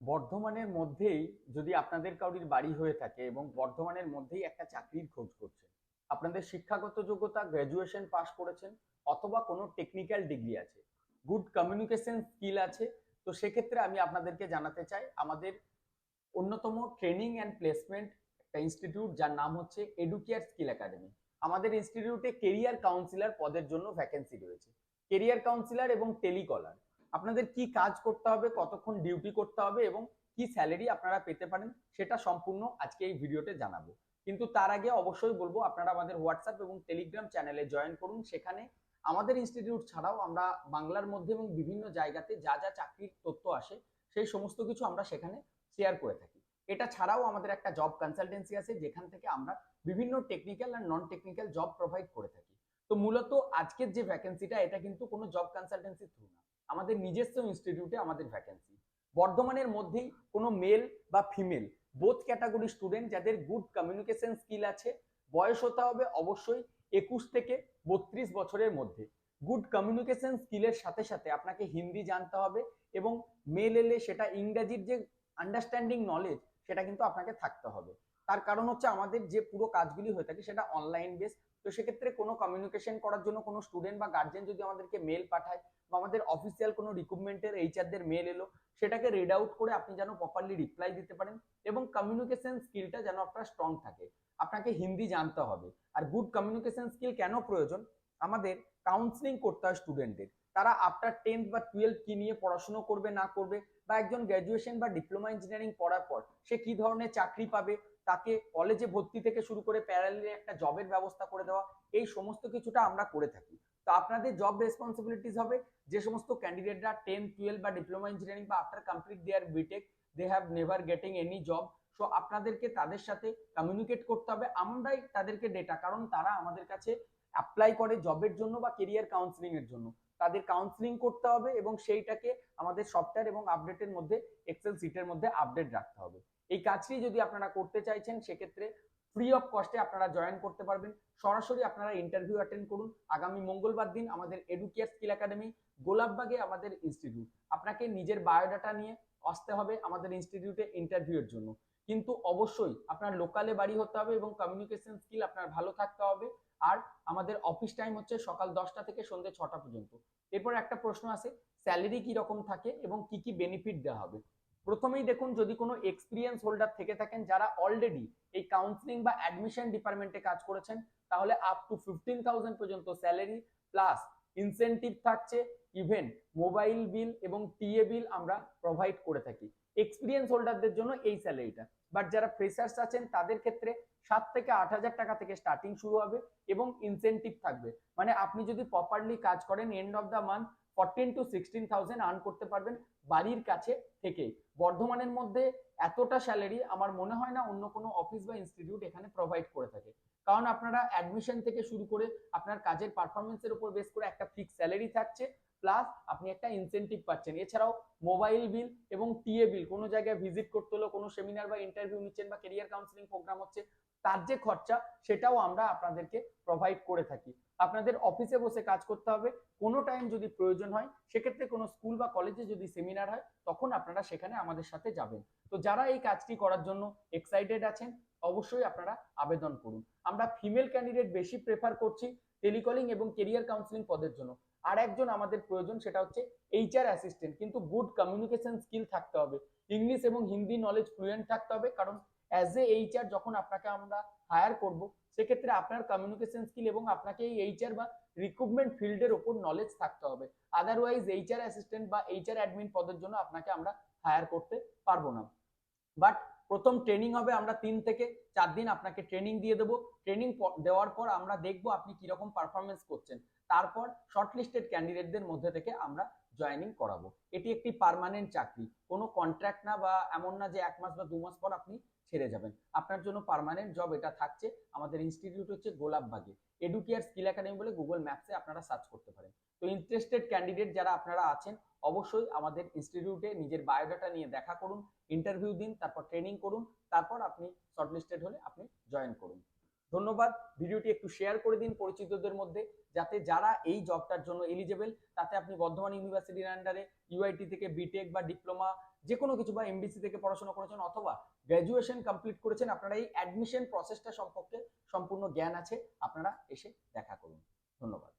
বর্ধমানের মধ্যেই যদি আপনাদের কাউরির বাড়ি হয়ে থাকে এবং বর্ধমানের মধ্যেই একটা চাকরির খোঁজ করছেন, আপনাদের শিক্ষাগত যোগ্যতা গ্র্যাজুয়েশন পাশ করেছেন অথবা কোনো টেকনিক্যাল ডিগ্রি আছে গুড কমিউনিকেশন স্কিল আছে, তো সেক্ষেত্রে আমি আপনাদেরকে জানাতে চাই, আমাদের অন্যতম ট্রেনিং অ্যান্ড প্লেসমেন্ট একটা ইনস্টিটিউট যার নাম হচ্ছে এডুকেয়ার স্কিল একাডেমি আমাদের ইনস্টিটিউটে কেরিয়ার কাউন্সিলর পদের জন্য ভ্যাকেন্সি রয়েছে। কেরিয়ার কাউন্সিলর এবং টেলিকলার আপনাদের কি কাজ করতে হবে, কতক্ষণ ডিউটি করতে হবে এবং কি স্যালারি আপনারা পেতে পারেন, সেটা সম্পূর্ণ আজকে এই ভিডিওতে জানাব। কিন্তু তার আগে অবশ্যই বলব, আপনারা আমাদের হোয়াটসঅ্যাপ এবং টেলিগ্রাম চ্যানেলে জয়েন করুন। সেখানে আমাদের ইনস্টিটিউট ছাড়াও আমরা বাংলার মধ্যে এবং বিভিন্ন জায়গাতে যা যা চাকরির তথ্য আসে, সেই সমস্ত কিছু আমরা সেখানে শেয়ার করে থাকি। এটা ছাড়াও আমাদের একটা জব কনসালটেন্সি আছে, যেখান থেকে আমরা বিভিন্ন টেকনিক্যাল আর নন টেকনিক্যাল জব প্রোভাইড করে থাকি। তো মূলত আজকের যে ভ্যাকেন্সিটা এটা কিন্তু কোনো জব কনসালটেন্সি থ্রু না। আমাদের নিজস্ব ইনস্টিটিউটে আমাদের ভ্যাকেন্সি বর্ধমানের মধ্যেই কোনো মেল বা ফিমেল বোথ ক্যাটাগরি স্টুডেন্ট যাদের গুড কমিউনিকেশন স্কিল আছে, বয়স হতে হবে অবশ্যই একুশ থেকে বত্রিশ বছরের মধ্যে। গুড কমিউনিকেশন স্কিলের সাথে সাথে আপনাকে হিন্দি জানতে হবে এবং মেল এলে সেটা ইংরাজির যে আন্ডারস্ট্যান্ডিং নলেজ সেটা কিন্তু আপনাকে থাকতে হবে। তার কারণ হচ্ছে আমাদের যে পুরো কাজগুলি হয়ে থাকে সেটা অনলাইন বেস তো সেক্ষেত্রে কোনো কমিউনিকেশন করার জন্য কোনো স্টুডেন্ট বা গার্জেন যদি আমাদেরকে মেল পাঠায় আমাদের অফিসিয়াল কোনো রিক্রুটমেন্টের এইচআরদের মেল এলো, সেটাকে রিড আউট করে আপনি যেন প্রপারলি রিপ্লাই দিতে পারেন এবং কমিউনিকেশন স্কিলটা যেন আপনার স্ট্রং থাকে। আপনাকে হিন্দি জানতে হবে। আর গুড কমিউনিকেশন স্কিল কেন প্রয়োজন? আমাদের কাউন্সিলিং করতে হয় স্টুডেন্টদের তারা আফটার টেন্থ বা টুয়েলভ কি নিয়ে পড়াশুনো করবে, না করবে, বা একজন গ্র্যাজুয়েশন বা ডিপ্লোমা ইঞ্জিনিয়ারিং পড়ার পর সে কি ধরনের চাকরি পাবে, তাকে কলেজে ভর্তি থেকে শুরু করে প্যারালে একটা জবের ব্যবস্থা করে দেওয়া, এই সমস্ত কিছুটা আমরা করে থাকি। তো আপনাদের জব রেসপন্সিবিলিটিস হবে যে সমস্ত ক্যান্ডিডেটরা টেন টুয়েলভ বা ডিপ্লোমা ইঞ্জিনিয়ারিং বা after complete their BTech they have never getting any job so আপনাদেরকে তাদের সাথে কমিউনিকেট করতে হবে, আমরাই তাদেরকে ডেটা কারণ তারা আমাদের কাছে অ্যাপ্লাই করে জবের জন্য বা কেরিয়ার কাউন্সিলিং এর জন্য। তাদের কাউন্সিলিং করতে হবে এবং সেইটাকে আমাদের সফটওয়্যার এবং আপডেটের মধ্যে এক্সেল সিটের মধ্যে আপডেট রাখতে হবে। এই কাজটি যদি আপনারা করতে চাইছেন, সেক্ষেত্রে ফ্রি অফ কস্টে আপনারা জয়েন করতে পারবেন। সরাসরি আপনারা ইন্টারভিউ অ্যাটেন্ড করুন। আগামী মঙ্গলবার দিন আমাদের এডুকেয়ার স্কিল একাডেমি গোলাপবাগে আমাদের ইনস্টিটিউট আপনাকে নিজের বায়োডাটা নিয়ে আসতে হবে আমাদের ইনস্টিটিউটে ইন্টারভিউয়ের জন্য। কিন্তু অবশ্যই আপনার লোকালে বাড়ি হতে হবে এবং কমিউনিকেশন স্কিল আপনার ভালো থাকতে হবে। আর আমাদের অফিস টাইম হচ্ছে সকাল দশটা থেকে সন্ধ্যে ছটা পর্যন্ত। এরপর একটা প্রশ্ন আছে স্যালারি কি রকম থাকে এবং কি কি বেনিফিট দেওয়া হবে? প্রথমেই দেখুন যদি কোনো এক্সপিরিয়েন্স হোল্ডার থেকে থাকেন যারা অলরেডি এই কাউন্সিলিং বা অ্যাডমিশন ডিপার্টমেন্টে কাজ করেছেন, তাহলে আপ টু ফিফটিন পর্যন্ত স্যালারি প্লাস ইনসেন্টিভ থাকছে ইভেন মোবাইল বিল এবং টিএ বিল আমরা প্রোভাইড করে থাকি। এক্সপিরিয়েন্স হোল্ডারদের জন্য এই স্যালারিটা বাট যারা ফ্রেশার্স আছেন, তাদের ক্ষেত্রে সাত থেকে আট হাজার টাকা থেকে স্টার্টিং শুরু হবে এবং ইনসেন্টিভ থাকবে। মানে আপনি যদি প্রপারলি কাজ করেন end of the month fourteen to sixteen thousand earn করতে পারবেন বাড়ির কাছে থেকেই। বর্ধমানের মধ্যে এতটা স্যালারি আমার মনে হয় না অন্য কোনো অফিস বা ইনস্টিটিউট এখানে প্রোভাইড করে থাকে। কারণ আপনারা অ্যাডমিশন থেকে শুরু করে আপনার কাজের পারফরমেন্সের উপর বেস করে একটা ফিক্স স্যালারি থাকছে প্লাস আপনি একটা ইনসেন্টিভ পাচ্ছেন। এছাড়াও মোবাইল বিল এবং টিএ বিল কোনো জায়গায় ভিজিট করতে হলো কোনো সেমিনার বা ইন্টারভিউ নিচ্ছেন বা কেরিয়ার কাউন্সিলিং প্রোগ্রাম হচ্ছে তার যে খরচা, সেটাও আমরা আপনাদেরকে প্রোভাইড করে থাকি। আপনাদের অফিসে বসে কাজ করতে হবে, কোনো টাইম যদি প্রয়োজন হয়, সেক্ষেত্রে কোনো স্কুল বা কলেজে যদি সেমিনার হয়, তখন আপনারা সেখানে আমাদের সাথে যাবেন। তো যারা এই কাজটি করার জন্য এক্সাইটেড আছেন, অবশ্যই আপনারা আবেদন করুন। আমরা ফিমেল ক্যান্ডিডেট বেশি প্রেফার করছি টেলিকলিং এবং কেরিয়ার কাউন্সিলিং পদের জন্য। আর একজন আমাদের প্রয়োজন, সেটা হচ্ছে এইচআর অ্যাসিস্ট্যান্ট কিন্তু গুড কমিউনিকেশন স্কিল থাকতে হবে। ইংলিশ এবং হিন্দি নলেজ ফ্লুয়েন্ট থাকতে হবে, কারণ অ্যাজ এ এইচআর যখন আপনাকে আমরা হায়ার করব, সেক্ষেত্রে আপনার কমিউনিকেশন স্কিল এবং আপনাকে এই এইচআর বা রিক্রুটমেন্ট ফিল্ডের ওপর নলেজ থাকতে হবে। আদারওয়াইজ এইচআর অ্যাসিস্ট্যান্ট বা এইচআর অ্যাডমিন পদের জন্য আপনাকে আমরা হায়ার করতে পারব না। বাট প্রথম ট্রেনিং হবে, আমরা তিন থেকে চার দিন আপনাকে ট্রেনিং দিয়ে দেবো। ট্রেনিং দেওয়ার পর আমরা দেখব আপনি কীরকম পারফরমেন্স করছেন। তারপর শর্টলিস্টেড ক্যান্ডিডেটদের মধ্যে থেকে আমরা জয়েনিং করাবো। এটি একটি পার্মানেন্ট চাকরি। কোনো কন্ট্রাক্ট না বা এমন না যে এক মাস বা দু মাস পর আপনি ছেড়ে যাবেন। আপনার জন্য পারমানেন্ট জব এটা থাকছে। আমাদের ইনস্টিটিউট হচ্ছে গোলাপবাগে এডুকেয়ার স্কিল একাডেমি বলে গুগল ম্যাপসে আপনারা সার্চ করতে পারেন। তো ইন্টারেস্টেড ক্যান্ডিডেট যারা আপনারা আছেন, অবশ্যই আমাদের ইনস্টিটিউটে নিজের বায়োডাটা নিয়ে দেখা করুন ইন্টারভিউ দিন, তারপর ট্রেনিং করুন, তারপর আপনি শর্টলিস্টেড হলে আপনি জয়েন করুন। ধন্যবাদ। ভিডিওটি একটু শেয়ার করে দিন পরিচিতদের মধ্যে, যাতে যারা এই জবটার জন্য এলিজেবল তাতে আপনি বর্ধমান ইউনিভার্সিটির আন্ডারে ইউআইটি থেকে বিটেক বা ডিপ্লোমা যে কোনো কিছু বা এমবিসি থেকে পড়াশোনা করেছেন অথবা গ্র্যাজুয়েশন কমপ্লিট করেছেন, আপনারা এই অ্যাডমিশন প্রসেসটা সম্পর্কে সম্পূর্ণ জ্ঞান আছে, আপনারা এসে দেখা করুন। ধন্যবাদ।